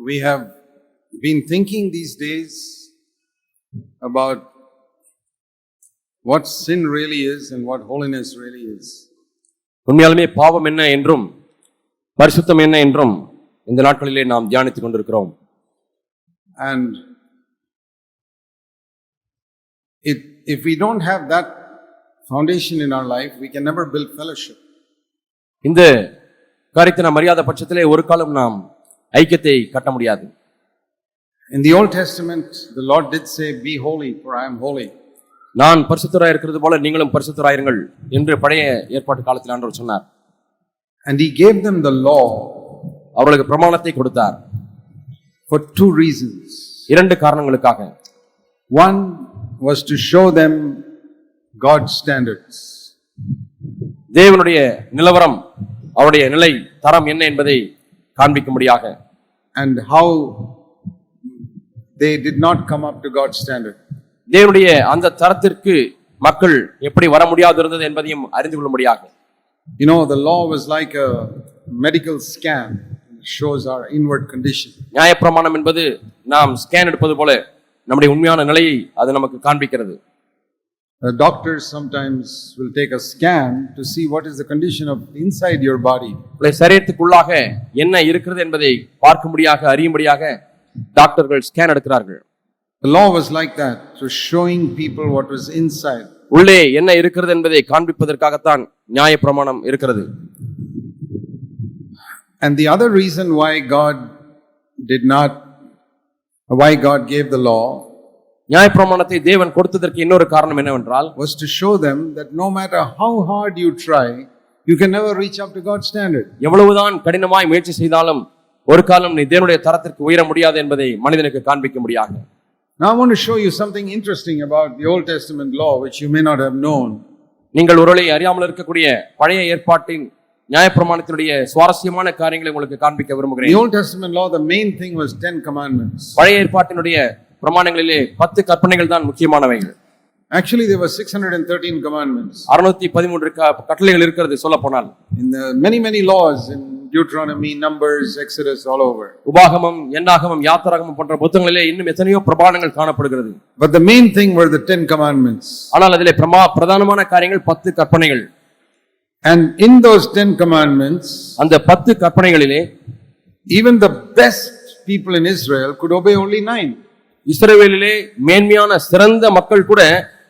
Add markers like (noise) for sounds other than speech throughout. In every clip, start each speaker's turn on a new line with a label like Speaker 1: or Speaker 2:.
Speaker 1: we have been thinking these days about what sin really is and what holiness really is.
Speaker 2: உண்மையாலுமே பாவம் என்ன என்றும் பரிசுத்தம் என்ன என்றும் இந்த நாட்களிலே நாம் தியானித்துக் கொண்டிருக்கிறோம்
Speaker 1: And it, if we don't have that foundation in our life, we can never build fellowship.
Speaker 2: இந்த காரியத்தை நாம் அறியாத பட்சத்திலே ஒரு காலம் நாம் ஐக்கியத்தை கட்ட முடியாது
Speaker 1: In the Old Testament, the Lord did say, Be holy, for I am holy.
Speaker 2: நான் பரிசுத்தராய் இருக்கிறது போல நீங்களும் பரிசுத்தராயிருங்கள் என்று பழைய ஏற்பாட்டு காலத்தில் ஆண்டவர் சொன்னார்
Speaker 1: And He gave them the law
Speaker 2: அவர்களுக்கு பிரமாணத்தை கொடுத்தார்
Speaker 1: for two reasons.
Speaker 2: இரண்டு காரணங்களுக்காக
Speaker 1: One was to show them God's standards.
Speaker 2: தேவனுடைய நிலவரம் அவருடைய நிலை தரம் என்ன என்பதை காண்பிக்கும்படியாக
Speaker 1: and how they did not come up to God's standard.
Speaker 2: தேவனுடைய அந்த தரத்திற்கு மக்கள் எப்படி வர முடியாது இருந்தது என்பதையும் அறிந்து கொள்ளும்படியாக
Speaker 1: You know, the law was like a medical scan, it shows our inward condition.
Speaker 2: நியாயப்பிரமாணம் என்பது நாம் ஸ்கேன் எடுப்பது போல நம்முடைய உண்மையான நிலையை அது நமக்கு காண்பிக்கிறது
Speaker 1: The doctors sometimes will take a scan to see what is the condition of inside your body.
Speaker 2: உங்களுடைய சரீரத்துக்குள்ளாக என்ன இருக்கிறது என்பதை பார்க்கும்படியாக அறியும்படியாக டாக்டர்கள் ஸ்கேன் எடுக்கிறார்கள்
Speaker 1: The law was like that, so showing people what was inside.
Speaker 2: உள்ளே என்ன இருக்கிறது என்பதை காண்பிப்பதற்காகத்தான் நியாயப்பிரமாணம் இருக்கிறது
Speaker 1: And the other reason why God did not, why God gave the law
Speaker 2: நியாயப்பிரமாணத்தை தேவன் கொடுத்ததற்கு இன்னொரு காரணம் என்னவென்றால்
Speaker 1: was to show them that no matter how hard you try, you can never reach up to God's standard.
Speaker 2: எவ்வளவுதான் கடினமாய் முயற்சி செய்தாலும் ஒரு காலம் நீ தேவனுடைய தரத்திற்கு உயர முடியாது என்பதை மனிதனுக்கு காண்பிக்க முடியாது
Speaker 1: Now, I want to show you something interesting about the Old Testament law, which you may not have known.
Speaker 2: நீங்கள் ஒருவேளை அறியாமல் இருக்கக்கூடிய பழைய ஏற்பாட்டின் நியாயப்பிரமாணத்தினுடைய சுவாரஸ்யமான காரியங்களை உங்களுக்கு காண்பிக்க
Speaker 1: In the
Speaker 2: விரும்புகிறேன்
Speaker 1: Old Testament law, the main thing was Ten Commandments.
Speaker 2: பழைய ஏற்பாட்டினுடைய பிரமாணங்களிலே பத்து கற்பனைகள் தான் முக்கியமானவைகள்
Speaker 1: Actually, there were 613 commandments.
Speaker 2: அறுநூத்தி பதிமூன்று கட்டளைகள் இருக்கிறது சொல்ல போனால்
Speaker 1: the many, many laws in Deuteronomy, Numbers, Exodus, all over.
Speaker 2: உபாகமம் எண்ணாகமம் யாத்திராகமம் போன்ற புத்தகங்களிலே இன்னும் எத்தனையோ பிரமாணங்கள் காணப்படுகிறது
Speaker 1: But the main thing were the Ten Commandments.
Speaker 2: ஆனால் அதிலே பிரமா பிரதானமான காரியங்கள் பத்து கற்பனைகள்
Speaker 1: And in those Ten Commandments,
Speaker 2: அந்த பத்து கற்பனைகளிலே
Speaker 1: even the best people in Israel could obey only nine.
Speaker 2: இஸ்ரவேலிலே மேன்மையான சிறந்த மக்கள் கூட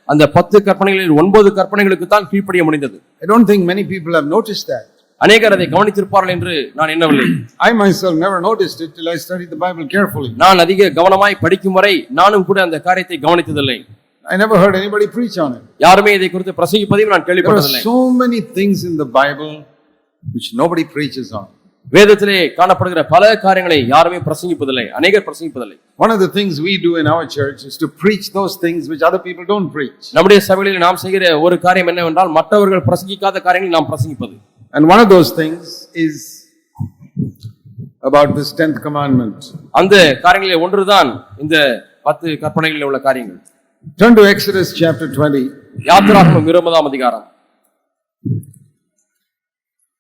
Speaker 2: அந்த பத்து கற்பனைகளில் ஒன்பது கற்பனைகளுக்கு தான் கீழ்ப்படிய முடிந்தது
Speaker 1: I don't think many people have noticed that.
Speaker 2: அநேகர் அதை கவனித்திருப்பார்கள் என்று நான் எண்ணவில்லை
Speaker 1: I myself never noticed it till I studied the Bible carefully.
Speaker 2: நான் அதிக கவனமாய் படிக்கும் வரை நானும் கூட அந்த காரியத்தை கவனித்ததில்லை
Speaker 1: I never heard anybody preach on it.
Speaker 2: யாருமே இதை குறித்து பிரசங்கிப்பதையும் நான் கேள்விப்பட்டதில்லை
Speaker 1: so many things in the Bible which nobody preaches on.
Speaker 2: வேதத்திலே காணப்படுகிற பல காரியங்களை யாருமே பிரசங்கிப்பதில்லை அநேகர் பிரசங்கிப்பதில்லை
Speaker 1: One of the things we do in our church is to preach those things which other people don't preach.
Speaker 2: நம்முடைய சபைகளில் நாம் செய்கிற ஒரு காரியம் என்னவென்றால் மற்றவர்கள் பிரசங்கிக்காத காரியங்களை நாம் பிரசங்கிப்பது
Speaker 1: And one of those things is about this 10th commandment.
Speaker 2: அந்த காரியங்களில் ஒன்றுதான் இந்த பத்து கற்பனைகளில் உள்ள காரியங்கள்
Speaker 1: Turn to Exodus chapter 20.
Speaker 2: யாத்திராகமம் இருபதாம் அதிகாரம்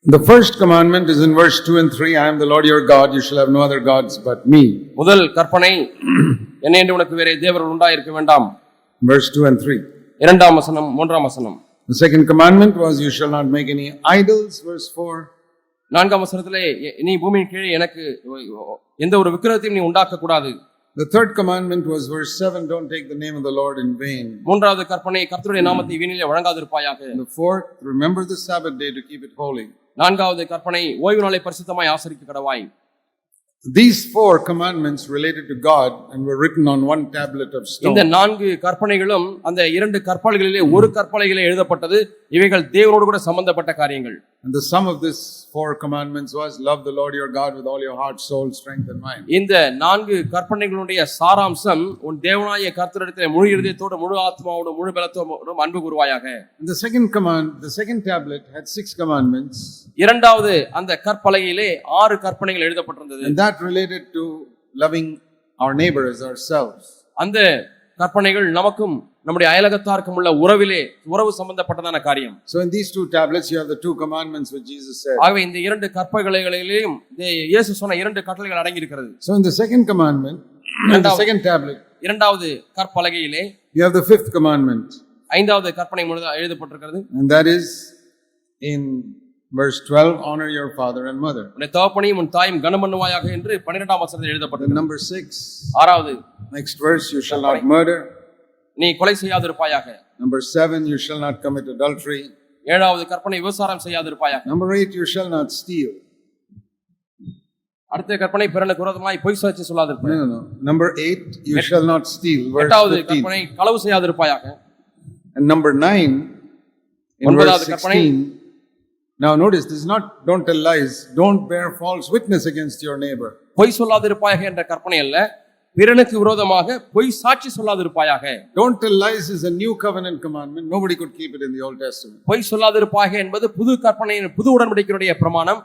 Speaker 1: The first commandment is in verse 2 and 3 I am the Lord your God, you shall have no other gods but me. (clears throat)
Speaker 2: முதல் கற்பனை என்ன என்று உனக்கு வேறே தேவர்கள் உண்டாயிருக்க வேண்டாம்
Speaker 1: Verse 2 and 3.
Speaker 2: இரண்டாம் வசனம் மூன்றாம் வசனம்
Speaker 1: The second commandment was, You shall not make any idols. Verse 4.
Speaker 2: நான்காம் வசனத்திலே எ- நீ பூமியின் கீழே எனக்கு எந்த ஒரு விக்கிரகத்தையும் நீ உண்டாக்க கூடாது
Speaker 1: The third commandment was verse 7 Don't take the name of the Lord in vain.
Speaker 2: மூன்றாவது கற்பனை கர்த்தருடைய நாமத்தை வீணிலே வழங்காதிருப்பாயாக
Speaker 1: And the fourth, remember the Sabbath day to keep it holy.
Speaker 2: நான்காவது கற்பனை ஓய்வு நாளை பரிசுத்தமாய் ஆசரிக்க கடவாய்
Speaker 1: These four commandments related to God and were written on one tablet of
Speaker 2: இந்த
Speaker 1: stone.
Speaker 2: நான்கு கற்பனைகளும் அந்த இரண்டு கற்பனைகளிலே ஒரு கற்பனைகளே எழுதப்பட்டது இவைகள் தேவனோடு கூட சம்பந்தப்பட்ட காரியங்கள்
Speaker 1: And the sum of these four commandments was love the Lord your God with all your heart, soul, strength, and mind.
Speaker 2: இந்த நான்கு கற்பனைகளுடைய சாராம்சம் உன் தேவனாய கர்த்தரிடத்தில் முழு இருதயத்தோடு முழு ஆத்மாவோடு முழு பலத்தோடும் அன்பு கூறுவாயாக
Speaker 1: And the second command, the second tablet had six commandments,
Speaker 2: இரண்டாவது அந்த கற்பலகையிலே ஆறு கற்பனைகள் எழுதப்பட்டிருந்தது
Speaker 1: and that related to loving our neighbor as ourselves.
Speaker 2: அந்த கற்பனைகள் நமக்கும் நம்முடைய அயலகத்தாருக்கும் உள்ள உறவிலே உறவு சம்பந்தப்பட்டதான காரியம்
Speaker 1: So in these two tablets, you have the two commandments which Jesus said.
Speaker 2: ஆகவே இந்த இரண்டு கற்பனைகளிலேயும் இயேசு சொன்ன இரண்டு கட்டளைகள் அடங்கி இருக்கிறது
Speaker 1: So in the second commandment, in the second tablet,
Speaker 2: இரண்டாவது கற்பலகையிலே
Speaker 1: you have the fifth commandment.
Speaker 2: ஐந்தாவது கற்பனை முழுதா எழுதப்பட்டிருக்கிறது
Speaker 1: And that is in verse 12, honor your father and mother.
Speaker 2: உன்னை தகப்பனையும் உன் தாயும் கனம் பண்ணுவாயாக என்று பன்னிரெண்டாம் வசனத்தில்
Speaker 1: And
Speaker 2: எழுதப்பட்டிருக்கிறது
Speaker 1: number six,
Speaker 2: ஆறாவது
Speaker 1: next verse, you shall not murder.
Speaker 2: நீ கொலை செய்யாதிருப்பாயாக
Speaker 1: Number seven, you shall not commit adultery.
Speaker 2: ஏழாவது கற்பனை விபசாரம் செய்யாதிருப்பாயாக
Speaker 1: Number eight, you shall not steal.
Speaker 2: அடுத்த கற்பனை பிறனுக்கு விரோதமாய் பொய் சாட்சி சொல்லாதிருப்பாய்
Speaker 1: No, no, no. Number eight, you shall not steal. Verse
Speaker 2: எட்டாவது
Speaker 1: 15.
Speaker 2: கற்பனை களவு செய்யாதிருப்பாயாக
Speaker 1: And number nine, in verse
Speaker 2: ஒன்பதாவது கற்பனை.
Speaker 1: 16. Now notice, this is not don't tell lies, don't bear false witness against your neighbor.
Speaker 2: பொய் சொல்லாதிருப்பாயாக என்ற கற்பனை அல்ல பிறனுக்கு விரோதமாக பொய் சாட்சி சொல்லாதிருப்பாயாக
Speaker 1: Don't tell lies is a new covenant commandment. Nobody could keep it in the Old Testament.
Speaker 2: பொய் சொல்லாதிருப்பாக என்பது புது கற்பனையின் புது உடன்படிக்கையுடைய பிரமாணம்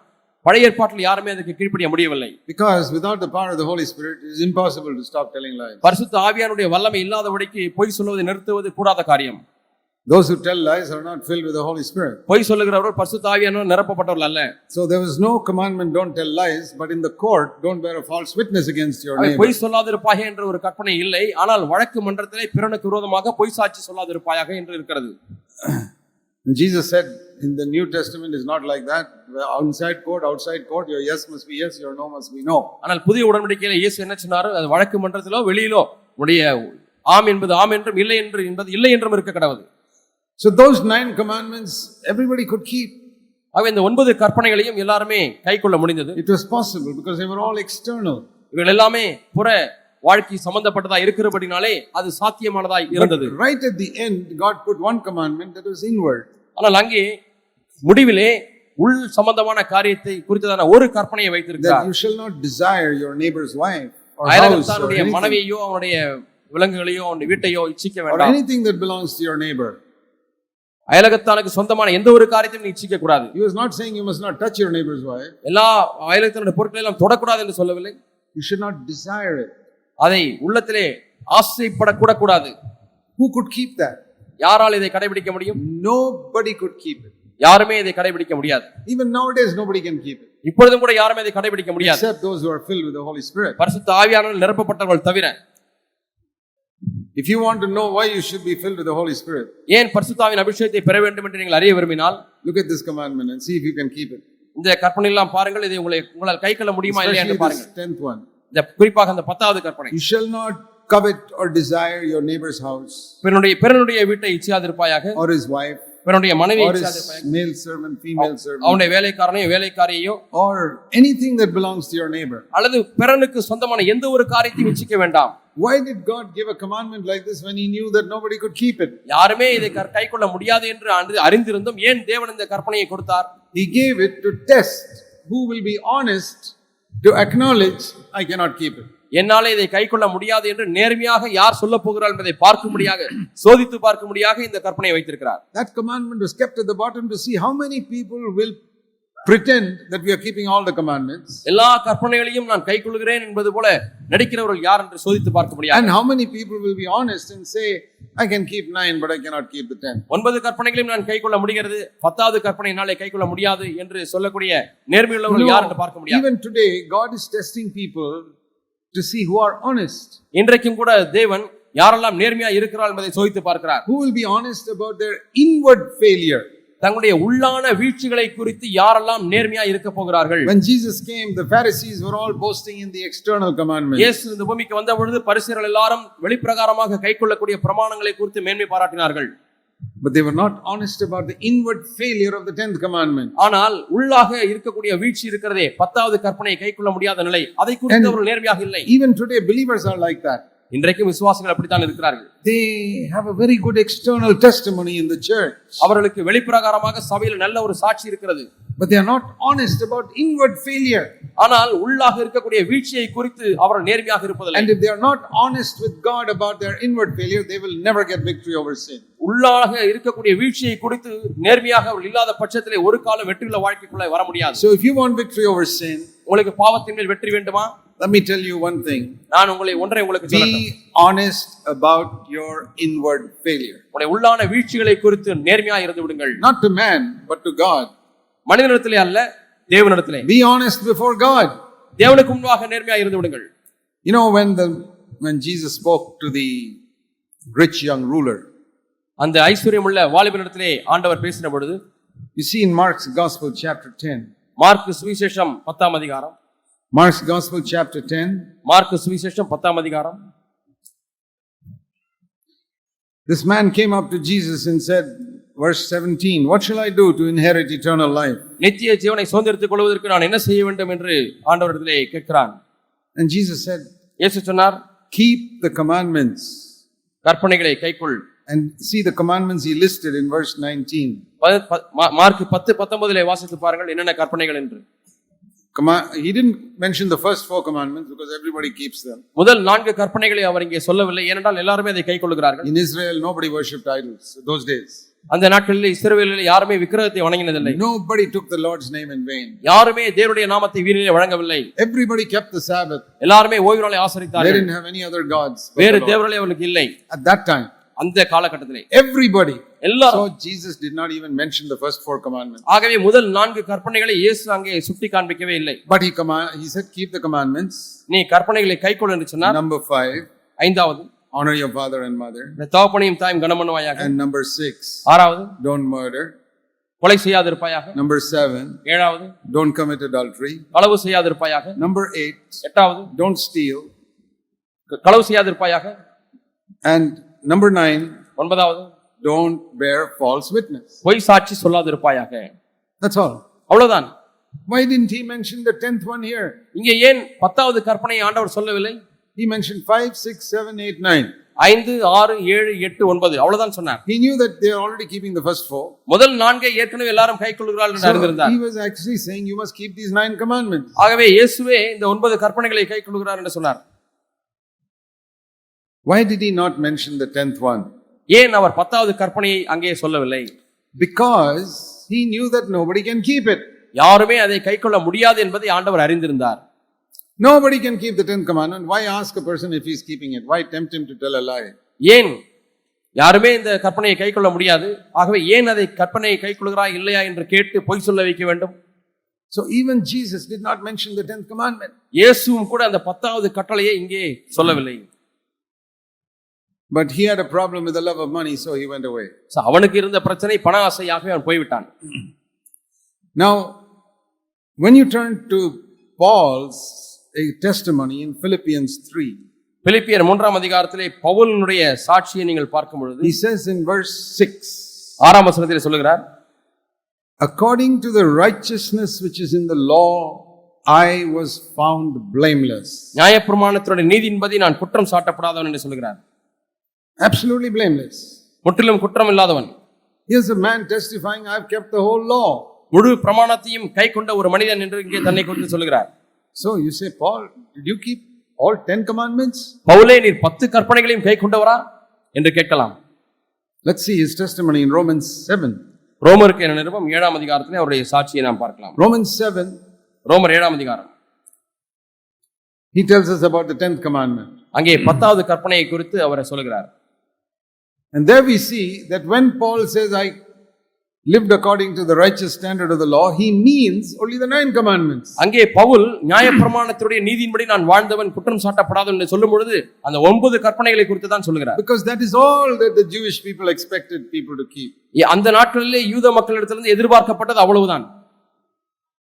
Speaker 2: பழைய ஏற்பாட்டில் யாருமே அதுக்கு கீழ்ப்படிய முடியவில்லை
Speaker 1: Because without the power of the Holy Spirit, it is impossible to stop telling lies.
Speaker 2: பரிசுத்த ஆவியானுடைய வல்லமை இல்லாதபடிக்கு பொய் சொல்வதை நிறுத்துவது கூடாத காரியம்
Speaker 1: Those who tell lies are not filled with the Holy Spirit.
Speaker 2: பொய் சொல்லுகிறவர்கள் பரிசுத்த ஆவியானவர் நிரப்பப்பட்டவர்கள் அல்ல
Speaker 1: So there was no commandment, don't tell lies, but in the court, don't bear a false witness against your neighbor.
Speaker 2: பொய் சொல்லாதிருப்பாக என்ற ஒரு கற்பனை இல்லை ஆனால் வழக்கு மன்றத்திலே பிறனுக்கு விரோதமாக பொய் சாட்சி சொல்லாதிருப்பாயாக என்று இருக்கிறது
Speaker 1: Jesus said in the New Testament is not like that. Inside court, outside court, your yes must be yes, your no must be no.
Speaker 2: ஆனால் புதிய உடன்படிக்கையில இயேசு என்ன சொன்னாரு அது வழக்கு மன்றத்திலோ வெளியிலோ உடைய ஆம் என்பது ஆம் என்றும் இல்லை என்று என்பது இல்லை என்றும் இருக்க கடவுது
Speaker 1: So those nine commandments, everybody could keep.
Speaker 2: ஆகவே இந்த ஒன்பது கற்பனைகளையும் எல்லாருமே கைக்கொள்ள முடிந்தது
Speaker 1: It was possible because they were all external.
Speaker 2: இவைகள் எல்லாமே புற வாழ்க்கை சம்பந்தப்பட்டதா இருக்கிறபடினாலே அது சாத்தியமானதாய்
Speaker 1: But
Speaker 2: இருந்தது
Speaker 1: right at the end, God put one commandment that was inward.
Speaker 2: ஆனால் அங்கே முடிவிலே உள் சம்பந்தமான காரியத்தை குறித்ததான ஒரு கற்பனையை
Speaker 1: That
Speaker 2: வைத்திருக்கிறார்
Speaker 1: you shall not desire your neighbor's wife or house or
Speaker 2: அயலகத்தாருடைய
Speaker 1: anything,
Speaker 2: மனைவியோ அவனுடைய விலங்குகளையோ அவனுடைய வீட்டையோ இச்சிக்க
Speaker 1: or
Speaker 2: வேண்டாம்
Speaker 1: anything that belongs to your neighbor.
Speaker 2: அயலகத்தானுக்கு சொந்தமான எந்த ஒரு காரியத்தையும் நீ இச்சிக்க கூடாது
Speaker 1: He was not saying you must not touch your neighbor's wife.
Speaker 2: எல்லா அயலகத்தினுடைய பொருட்களை எல்லாம் தொடக்கூடாது என்று சொல்லவில்லை
Speaker 1: You should not desire it.
Speaker 2: அதை உள்ளத்திலே ஆசைப்படக்கூட கூடாது
Speaker 1: Who could keep that?
Speaker 2: யாரால் இதை கடைபிடிக்க முடியும்
Speaker 1: Nobody could keep it.
Speaker 2: யாருமே இதை கடைபிடிக்க முடியாது
Speaker 1: Even nowadays, nobody can keep it.
Speaker 2: இப்பொழுதும் கூட யாருமே இதை கடைபிடிக்க முடியாது
Speaker 1: Except those who are filled with the Holy Spirit.
Speaker 2: பரிசுத்த ஆவியானவர்கள் நிரப்பப்பட்டவர்கள் தவிர
Speaker 1: If you want to know why you should be filled with the Holy Spirit,
Speaker 2: ஏன் பரிசுத்தாவின் அபிஷேகத்தை பெற வேண்டும் என்று நீங்கள் அறிய விரும்பினால்
Speaker 1: look at this commandment and see if you can keep it.
Speaker 2: இந்த கற்பனை எல்லாம் பாருங்கள் இதை உங்களை உங்களால் கை கொள்ள முடியுமா இல்லையா என்று பாருங்கள்
Speaker 1: tenth one.
Speaker 2: இந்த குறிப்பாக அந்த பத்தாவது கற்பனை
Speaker 1: You shall not covet or desire your neighbor's house
Speaker 2: பிறனுடைய பிறனுடைய வீட்டை இச்சியாதிருப்பாயாக
Speaker 1: or his wife
Speaker 2: பிறனுடைய மனைவியை
Speaker 1: or his
Speaker 2: இச்சியாதிருப்பாயாக
Speaker 1: male servant, female servant,
Speaker 2: அவனுடைய வேலைக்காரனையோ வேலைக்காரியையோ
Speaker 1: or anything that belongs to your neighbor.
Speaker 2: அல்லது பிறனுக்கு சொந்தமான எந்த ஒரு காரியத்தையும் இச்சிக்க வேண்டாம்
Speaker 1: Why did God give a commandment like this when He knew that nobody could keep it?
Speaker 2: யாருமே இதை கை கொள்ள முடியாது என்று அறிந்திருந்தும் ஏன் தேவன் இந்த கற்பனையை கொடுத்தார்
Speaker 1: He gave it to test who will be honest to acknowledge, I cannot keep it.
Speaker 2: என்னாலே இதை கை கொள்ள முடியாது என்று நேர்மையாக யார் சொல்ல போகிறார் என்பதை பார்க்கும்படியாக சோதித்து பார்க்கும்படியாக இந்த கற்பனையை வைத்திருக்கிறார்
Speaker 1: That commandment was kept at the bottom to see how many people will pretend that we are keeping all the commandments
Speaker 2: எல்லா கற்பனைகளையும் நான் கை கொள்கிறேன் என்பது போல நடிக்கிறவர்கள் யார் என்று சோதித்து பார்க்கும்படியாக
Speaker 1: and how many people will be honest and say, I can keep nine, but I cannot keep the ten.
Speaker 2: ஒன்பது கற்பனைகளையும் நான் கை கொள்ள முடிகிறது பத்தாவது கற்பனை என்னாலே கை கொள்ள முடியாது என்று சொல்லக்கூடிய நேர்மையுள்ளவர்கள் யார் என்று பார்க்க முடியாது
Speaker 1: even today, God is testing people to see who are honest.
Speaker 2: இன்றைக்கும் கூட தேவன் யாரெல்லாம் நேர்மையா இருக்கிறார் என்பதை சோதித்து பார்க்கிறார்
Speaker 1: Who will be honest about their inward failure.
Speaker 2: தங்களுடைய உள்ளான வீழ்ச்சிகளை குறித்து யாரெல்லாம் நேர்மையா இருக்க போகிறார்கள்
Speaker 1: When Jesus came, the Pharisees were all boasting in the external commandments.
Speaker 2: இயேசு இந்த பூமிக்கு வந்த பொழுது பரிசுகள் எல்லாரும் வெளிப்பிரகாரமாக கை கொள்ளக்கூடிய பிரமாணங்களை குறித்து மேன்மை பாராட்டினார்கள்
Speaker 1: But they were not honest about the inward failure of the tenth commandment.
Speaker 2: ஆனால் உள்ளாக இருக்கக்கூடிய வீழ்ச்சி இருக்கிறதே பத்தாவது கற்பனையை கை கொள்ள முடியாத நிலை அதை குறித்து அவர்கள் நேர்மையாக இல்லை
Speaker 1: Even today, believers are like that.
Speaker 2: இன்றைக்கும் விசுவாசிகள் அப்படித்தான் இருக்கிறார்கள்.
Speaker 1: They have a very good external testimony in the church,
Speaker 2: அவர்களுக்கு வெளிப்பிரகாரமாக சபையில் நல்ல ஒரு சாட்சி இருக்கிறது.
Speaker 1: But they are not honest about inward failure.
Speaker 2: ஆனால் உள்ளாக இருக்கக்கூடிய வீழ்ச்சியை குறித்து அவர்கள் நேர்மையாக இருப்பதில்லை.
Speaker 1: And if they are not honest with God about their inward failure, they will never get victory over sin.
Speaker 2: உள்ளாக இருக்கக்கூடிய வீழ்ச்சியை குறித்து நேர்மையாக அவர்கள் இல்லாத பட்சத்திலே ஒரு காலம் வெற்றியுள்ள வாழ்க்கைக்குள்ள வர முடியாது.
Speaker 1: So if you want victory over sin,
Speaker 2: உங்களுக்கு பாவத்தின் மேல் வெற்றி வேண்டுமா?
Speaker 1: Let me tell you one thing.
Speaker 2: நான் உங்களை ஒன்றை உங்களுக்கு சொல்லட்டும்
Speaker 1: Be honest about your inward failure.
Speaker 2: உங்களுடைய உள்ளான வீழ்ச்சிகளை குறித்து நேர்மையா இருந்து விடுங்கள்
Speaker 1: Not to man, but to God.
Speaker 2: மனிதனிடத்திலே அல்ல தேவனிடத்திலே
Speaker 1: Be honest before God.
Speaker 2: தேவனுக்கு முன்பாக நேர்மையா இருந்து விடுங்கள்
Speaker 1: You know, when the when Jesus spoke to the rich young ruler,
Speaker 2: அந்த ஐஸ்வர்யமுள்ள வாலிபனிடத்திலே ஆண்டவர் பேசின பொழுது
Speaker 1: you see in Mark's Gospel, chapter 10.
Speaker 2: மார்க்கு சுவிசேஷம் பத்தாம் அதிகாரம்
Speaker 1: Mark's Gospel, chapter 10.
Speaker 2: மார்க்கு சுவிசேஷம் பத்தாம் அதிகாரம்
Speaker 1: This man came up to Jesus and said, verse 17, What shall I do to inherit eternal life?
Speaker 2: நித்திய ஜீவனை சுதந்திரித்துக் கொள்வதற்கு நான் என்ன செய்ய வேண்டும் என்று ஆண்டவரிடத்திலே கேட்கிறான்
Speaker 1: And Jesus said,
Speaker 2: இயேசு சொன்னார்
Speaker 1: Keep the commandments.
Speaker 2: கற்பனைகளை கைக்கொள்
Speaker 1: And see the commandments he listed in verse 19.
Speaker 2: ப- ப- மா- மார்க் பத்து பத்தொன்பதிலே வாசித்து பாருங்கள் என்னென்ன கற்பனைகள் என்று
Speaker 1: He didn't mention the first four commandments because everybody keeps them.
Speaker 2: முதல் நான்கு கற்பனைகளை அவர் இங்கே சொல்லவில்லை ஏனென்றால் எல்லாருமே அதை கை கொள்கிறார்கள்
Speaker 1: In Israel, nobody worshipped idols those days.
Speaker 2: அந்த நாட்களில் இஸ்ரவேலில் யாருமே விக்கிரகத்தை வணங்கினதில்லை
Speaker 1: Nobody took the Lord's name in vain.
Speaker 2: யாருமே தேவனுடைய நாமத்தை வீரிலே வழங்கவில்லை
Speaker 1: Everybody kept the Sabbath.
Speaker 2: எல்லாருமே ஓய்வு நாளை
Speaker 1: They
Speaker 2: ஆசரித்தார்கள்
Speaker 1: didn't have any other gods.
Speaker 2: வேறு. தேவர்களே அவர்களுக்கு இல்லை
Speaker 1: At that time,
Speaker 2: அந்த காலகட்டத்திலே
Speaker 1: everybody.
Speaker 2: எல்லாரும்
Speaker 1: So Jesus did not even mention the first four commandments.
Speaker 2: ஆகவே முதல் நான்கு கற்பனைகளை இயேசு அங்கே சுட்டி காண்பிக்கவே இல்லை
Speaker 1: But he command, he said, keep the commandments.
Speaker 2: நீ கற்பனைகளை கைக்கொள் என்று சொன்னார்
Speaker 1: Number five,
Speaker 2: ஐந்தாவது
Speaker 1: honor your father and mother.
Speaker 2: இந்த தகப்பனையும் தாயும் கனமண்ணுவாயாக
Speaker 1: And number six,
Speaker 2: ஆறாவது
Speaker 1: don't murder.
Speaker 2: கொலை செய்யாதிருப்பாயாக
Speaker 1: Number seven,
Speaker 2: ஏழாவது
Speaker 1: don't commit adultery.
Speaker 2: களவு செய்யாதிருப்பாயாக
Speaker 1: Number eight,
Speaker 2: எட்டாவது
Speaker 1: don't steal.
Speaker 2: க- களவு செய்யாதிருப்பாயாக
Speaker 1: And number nine,
Speaker 2: ஒன்பதாவது
Speaker 1: don't bear false witness.
Speaker 2: பொய் சாட்சி சொல்லாதிருப்பாயாக
Speaker 1: That's all.
Speaker 2: அவ்வளவுதான்
Speaker 1: Why didn't he mention the tenth one here?
Speaker 2: இங்கே ஏன் பத்தாவது கற்பனை ஆண்டவர் சொல்லவில்லை
Speaker 1: He mentioned five, six, seven, eight, nine.
Speaker 2: ஐந்து ஆறு ஏழு எட்டு ஒன்பது அவ்வளவுதான் சொன்னார்
Speaker 1: He knew that they are already keeping the first four.
Speaker 2: முதல் நான்கை ஏற்கனவே எல்லாரும் கை கொள்கிறார்கள் என்று அறிந்திருந்தார்
Speaker 1: he was actually saying, You must keep these nine commandments.
Speaker 2: ஆகவே இயேசுவே இந்த ஒன்பது கற்பனைகளை கை கொள்கிறார் என்று சொன்னார்
Speaker 1: Why did he not mention the tenth one?
Speaker 2: ஏன் அவர் பத்தாவது கற்பனையை அங்கே சொல்லவில்லை
Speaker 1: Because he knew that nobody can keep it.
Speaker 2: யாருமே அதை கை கொள்ள முடியாது என்பதை ஆண்டவர் அறிந்திருந்தார்
Speaker 1: Nobody can keep the tenth commandment. Why ask a person if he's keeping it? Why tempt him to tell a lie?
Speaker 2: ஏன் யாருமே இந்த கற்பனையை கை கொள்ள முடியாது ஆகவே ஏன் அதை கற்பனையை கை கொள்கிறா இல்லையா என்று கேட்டு பொய் சொல்ல வைக்க வேண்டும்
Speaker 1: So even Jesus did not mention the tenth commandment.
Speaker 2: இயேசுவும் கூட அந்த பத்தாவது கட்டளையை இங்கே சொல்லவில்லை
Speaker 1: But he had a problem with the love of money, so he went away.
Speaker 2: So, அவனுக்கு இருந்த பிரச்சனை பண ஆசையாகவே அவன் போய்விட்டான்
Speaker 1: Now, when you turn to Paul's eh, testimony in Philippians 3,
Speaker 2: பிலிப்பியர் மூன்றாம் அதிகாரத்திலே பவுலினுடைய சாட்சியை நீங்கள் பார்க்கும் பொழுது
Speaker 1: he says in verse 6
Speaker 2: ஆறாம் வசனத்தில் சொல்லுகிறார்
Speaker 1: According to the righteousness which is in the law, I was found blameless.
Speaker 2: நியாயப்பிரமாணத்தினுடைய நீதியின்படி நான் குற்றம் சாட்டப்படாதவன் என்று சொல்கிறார்
Speaker 1: Absolutely blameless.
Speaker 2: முற்றிலும் குற்றம் இல்லாதவன்
Speaker 1: Here's a man testifying, I've kept the whole law.
Speaker 2: முழு பிரமாணத்தையும் கை கொண்ட ஒரு மனிதன் என்று இங்கே தன்னை குறித்து சொல்கிறார்
Speaker 1: So you say, Paul, did you keep all ten commandments?
Speaker 2: பவுலே நீர் பத்து கற்பனைகளையும் கை கொண்டவரா என்று கேட்கலாம்
Speaker 1: Let's see his testimony in Romans 7.
Speaker 2: ரோமருக்கு என நிருபம் ஏழாம் அதிகாரத்திலே அவருடைய சாட்சியை நாம் பார்க்கலாம்
Speaker 1: Romans 7,
Speaker 2: ரோமர் ஏழாம் அதிகாரம்
Speaker 1: he tells us about the tenth commandment.
Speaker 2: அங்கே பத்தாவது கற்பனையை குறித்து அவர் சொல்கிறார்
Speaker 1: And there we see that when Paul says, I lived according to the righteous standard of the law, he means only the nine commandments.
Speaker 2: அங்கே பவுல் நியாயப்பிரமாணத்துடைய நீதியின்படி நான் வாழ்ந்தவன் குற்றம் சாட்டப்படாதவன் என்று சொல்லும் பொழுது அந்த ஒன்பது கற்பனைகளை குறித்து தான் சொல்கிறார்
Speaker 1: Because that is all that the Jewish people expected people to keep.
Speaker 2: அந்த நாட்களிலே யூத மக்களிடத்திலிருந்து எதிர்பார்க்கப்பட்டது அவ்வளவுதான்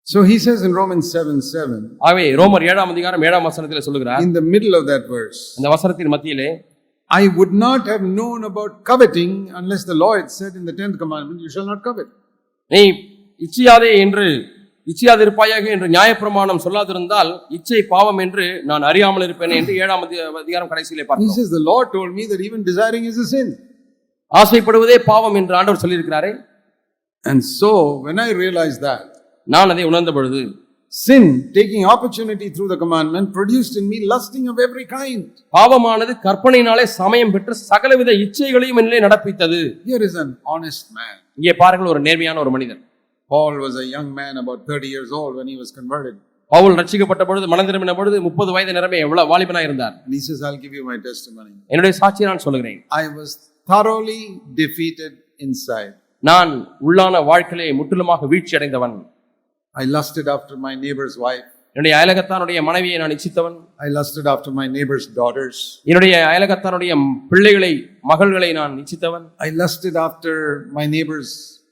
Speaker 1: So he says in Romans 7 7,
Speaker 2: ஆகவே ரோமர் ஏழாம் அதிகாரம் ஏழாம் வசனத்தில் சொல்லுகிறார்
Speaker 1: in the middle of that verse,
Speaker 2: அந்த வசனத்தின் மத்தியிலே
Speaker 1: I would not have known about coveting unless the law had said in the tenth commandment, You shall not covet.
Speaker 2: நீ இச்சியாதே என்று இச்சியாதிருப்பாயாக என்று நியாயப்பிரமாணம் சொல்லாதிருந்தால் இச்சை பாவம் என்று நான் அறியாமல் இருப்பேன் என்று ஏழாம் அதி- அதிகாரம் கடைசியிலே
Speaker 1: He
Speaker 2: பார்க்கிறோம்
Speaker 1: says, The law told me that even desiring is a sin.
Speaker 2: ஆசைப்படுவதே பாவம் என்று ஆண்டவர் சொல்லியிருக்கிறாரே
Speaker 1: And so, when I realized that,
Speaker 2: நான் அதை உணர்ந்த பொழுது
Speaker 1: sin, taking opportunity through the commandment, produced in me lusting of every kind.
Speaker 2: பாவமானது கற்பனையினாலே சமயம் பெற்று சகலவித இச்சைகளையும் என்னிலே நடப்பித்தது
Speaker 1: Here is an honest man.
Speaker 2: இங்கே பாருங்கள் ஒரு நேர்மையான ஒரு மனிதன்
Speaker 1: Paul was a young man, about 30 years old, when he was converted.
Speaker 2: Pavul ரட்சிக்கப்பட்ட பொழுது மனம் திரும்பின பொழுது முப்பது வயது நிரம்பி எவ்வளவு வாலிபனா இருந்தார்
Speaker 1: And he says, I'll give you my testimony.
Speaker 2: என்னுடைய சாட்சியை நான் சொல்லுகிறேன்
Speaker 1: I was thoroughly defeated inside.
Speaker 2: நான் உள்ளான வாழ்க்கையிலே முற்றிலுமாக வீழ்ச்சி அடைந்தவன்
Speaker 1: I lusted after my neighbor's wife.
Speaker 2: என்னுடைய அயலகத்தானுடைய மனைவியை நான் இச்சித்தவன்
Speaker 1: I lusted after my neighbor's daughters.
Speaker 2: என்னுடைய அயலகத்தானுடைய பிள்ளைகளை மகள்களை நான் இச்சித்தவன்
Speaker 1: lusted after my neighbor's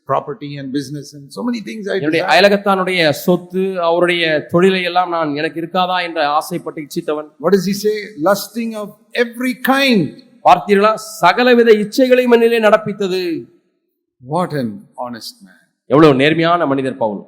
Speaker 1: property and business and so many things I
Speaker 2: என்னுடைய. அயலகத்தானுடைய சொத்து அவருடைய தொழிலை எல்லாம் நான் எனக்கு இருக்காதா என்ற ஆசைப்பட்டு இச்சித்தவன்
Speaker 1: What does he say? Lusting of every kind.
Speaker 2: பார்த்தீர்களா சகலவித இச்சைகளை மண்ணிலே நடப்பித்தது
Speaker 1: What an honest man.
Speaker 2: எவ்வளவு நேர்மையான மனிதர் Pavul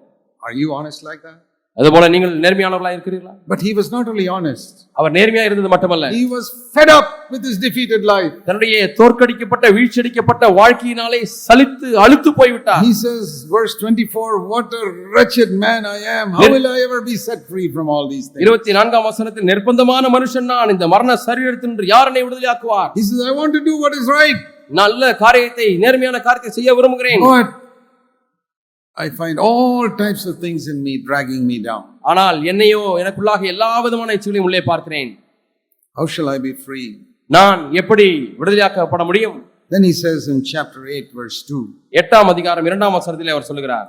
Speaker 1: Are you honest like that?
Speaker 2: அதுபோல நீங்கள் நேர்மையானவர்களா இருக்கிறீர்களா
Speaker 1: But he was not only honest,
Speaker 2: அவர் நேர்மையா இருந்தது மட்டுமல்ல
Speaker 1: he was fed up with his defeated life.
Speaker 2: தன்னுடைய தோற்கடிக்கப்பட்ட வீழ்ச்சியடிக்கப்பட்ட வாழ்க்கையினாலே சலித்து அழுத்து போய்விட்டார்
Speaker 1: He says, verse 24, What a wretched man I am. How will I ever be set free from all these things?
Speaker 2: இருபத்தி நான்காம் வசனத்தில் நிர்பந்தமான மனுஷன் நான் இந்த மரண சரீரத்தின்று யார் என்னை விடுதலையாக்குவார்
Speaker 1: He says, I want to do what is right,
Speaker 2: நல்ல காரியத்தை நேர்மையான காரியத்தை செய்ய விரும்புகிறேன்
Speaker 1: but I find all types of things in me dragging me down.
Speaker 2: ஆனால் என்னையோ எனக்குள்ளாக எல்லா விதமான இச்சைகளையும் உள்ளே பார்க்கிறேன்
Speaker 1: How shall I be free?
Speaker 2: நான் எப்படி விடுதலையாக்கப்பட முடியும்
Speaker 1: Then he says in chapter 8, verse 2,
Speaker 2: எட்டாம் அதிகாரம் இரண்டாம் வசனத்திலே அவர் சொல்லுகிறார்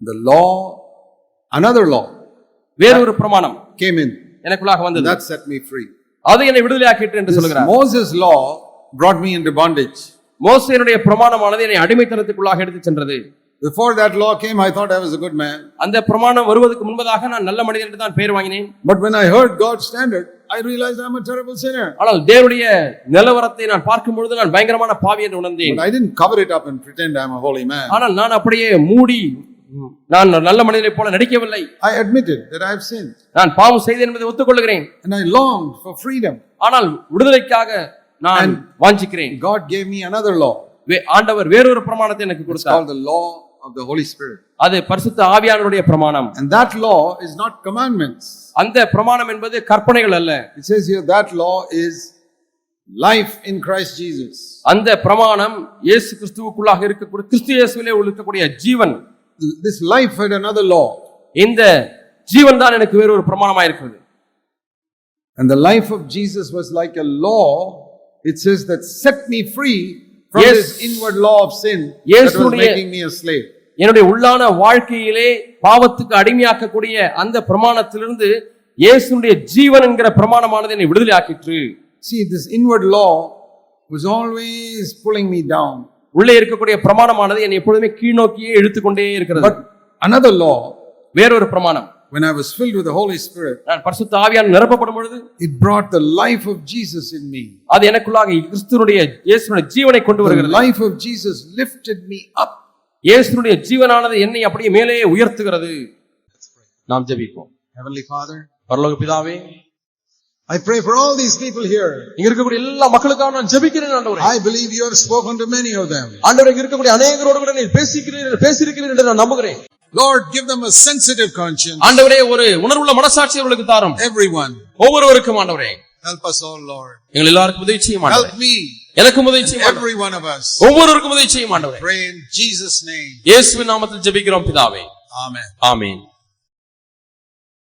Speaker 1: the law, another law
Speaker 2: வேறொரு பிரமாணம்
Speaker 1: came in.
Speaker 2: எனக்குள்ளாக வந்தது
Speaker 1: That set me free.
Speaker 2: அது என்னை விடுதலையாக்கிட்டு என்று
Speaker 1: This
Speaker 2: சொல்லுகிறார்
Speaker 1: Moses' law brought me into bondage.
Speaker 2: மோசேனுடைய பிரமாணமானது என்னை அடிமைத்தனத்துக்குள்ளாக எடுத்து சென்றது
Speaker 1: Before that law came, I thought I was a good man.
Speaker 2: அந்த பிரமாணம் வருவதற்கு முன்பதாக நான் நல்ல மனிதன் என்று தான் பேர் வாங்கினேன்
Speaker 1: But when I heard God's standard, I realized I'm a terrible sinner.
Speaker 2: ஆனால் தேவனுடைய நிலவரத்தை நான் பார்க்கும் பொழுது நான் பயங்கரமான பாவி என்று உணர்ந்தேன்
Speaker 1: But I didn't cover it up and pretend I'm a holy man.
Speaker 2: ஆனால் நான் அப்படியே மூடி நான் நல்ல மனிதனைப் போல நடிக்கவில்லை
Speaker 1: I admitted that I've sinned.
Speaker 2: நான் பாவம் செய்தேன் என்பதை ஒத்துக்கொள்கிறேன்
Speaker 1: And I longed for freedom.
Speaker 2: ஆனால் விடுதலைக்காக நான் வாஞ்சிக்கிறேன்
Speaker 1: God gave me another law.
Speaker 2: வே- ஆண்டவர் வேறொரு பிரமாணத்தை எனக்கு
Speaker 1: It's
Speaker 2: கொடுத்தார்
Speaker 1: called the law of the Holy Spirit.
Speaker 2: அது பரிசுத்த ஆவியானவருடைய பிரமாணம்
Speaker 1: And that law is not commandments.
Speaker 2: அந்த பிரமாணம் என்பது கற்பனைகள் அல்ல
Speaker 1: It says here that law is life in Christ Jesus.
Speaker 2: அந்த பிரமாணம் இயேசு கிறிஸ்துவுக்குள்ளாக இருக்கக்கூடிய கிறிஸ்து இயேசுவிலே இருக்கக்கூடிய ஜீவன்
Speaker 1: This life had another law.
Speaker 2: இந்த ஜீவன் தான் எனக்கு வேறொரு பிரமாணமா இருக்கிறது
Speaker 1: And the life of Jesus was like a law, it says, that set me free from
Speaker 2: Yes.
Speaker 1: this inward law of sin
Speaker 2: Yes,
Speaker 1: that was
Speaker 2: உன்னுடைய-
Speaker 1: making me a slave.
Speaker 2: என்னுடைய உள்ளான வாழ்க்கையிலே பாவத்துக்கு அடிமையாக்கக்கூடிய அந்த பிரமாணத்திலிருந்து இயேசுடைய ஜீவன் என்கிற பிரமாணமானது என்னை விடுதலை ஆக்கிற்று
Speaker 1: See, this inward law was always pulling me down.
Speaker 2: உள்ளே இருக்கக்கூடிய பிரமாணமானது என்னை எப்பொழுதுமே கீழ்நோக்கியே இழுத்துக்கொண்டே இருக்கிறது
Speaker 1: But another law,
Speaker 2: வேறொரு பிரமாணம்
Speaker 1: when I was filled with the Holy Spirit,
Speaker 2: நான் பரிசுத்த ஆவியால் நிரப்பப்படும் பொழுது
Speaker 1: it brought the life of Jesus in me.
Speaker 2: அது எனக்குள்ளாக கிறிஸ்துனுடைய இயேசுனுடைய ஜீவனை கொண்டு
Speaker 1: The
Speaker 2: வருகிறது
Speaker 1: life of Jesus lifted me up.
Speaker 2: இயேசுனுடைய ஜீவனானது என்னை அப்படியே மேலே உயர்த்துகிறது நாம் ஜெபிப்போம்
Speaker 1: Heavenly Father,
Speaker 2: பரலோக பிதாவே
Speaker 1: I pray for all these people here.
Speaker 2: இங்க இருக்கக்கூடிய எல்லா மக்களுக்காக நான் ஜெபிக்கிறேன் ஆண்டவரே
Speaker 1: I believe you have spoken to many of them.
Speaker 2: ஆண்டவரே இங்க இருக்கக்கூடிய அநேகரோடு கூட நீர் பேசிக்கிறீர்கள் பேசியிருக்கிறீர்கள் என்று நான் நம்புகிறேன்
Speaker 1: Lord, give them a sensitive conscience.
Speaker 2: ஆண்டவரே ஒரு உணர்வுள்ள மனசாட்சி அவர்களுக்கு தாரும்
Speaker 1: Everyone.
Speaker 2: ஒவ்வொருவருக்கும் ஆண்டவரே
Speaker 1: Help us all, Lord.
Speaker 2: எங்கள் எல்லாருக்கும் உதவி செய்யும் ஆண்டவரே
Speaker 1: Help me,
Speaker 2: எனக்கும் உதவி செய்யும்
Speaker 1: every one of us.
Speaker 2: ஒவ்வொருவருக்கும் உதவி செய்யும் ஆண்டவரே
Speaker 1: Pray in Jesus' name.
Speaker 2: இயேசுவின் நாமத்தில் ஜெபிக்கிறோம் பிதாவே
Speaker 1: Amen.
Speaker 2: ஆமென்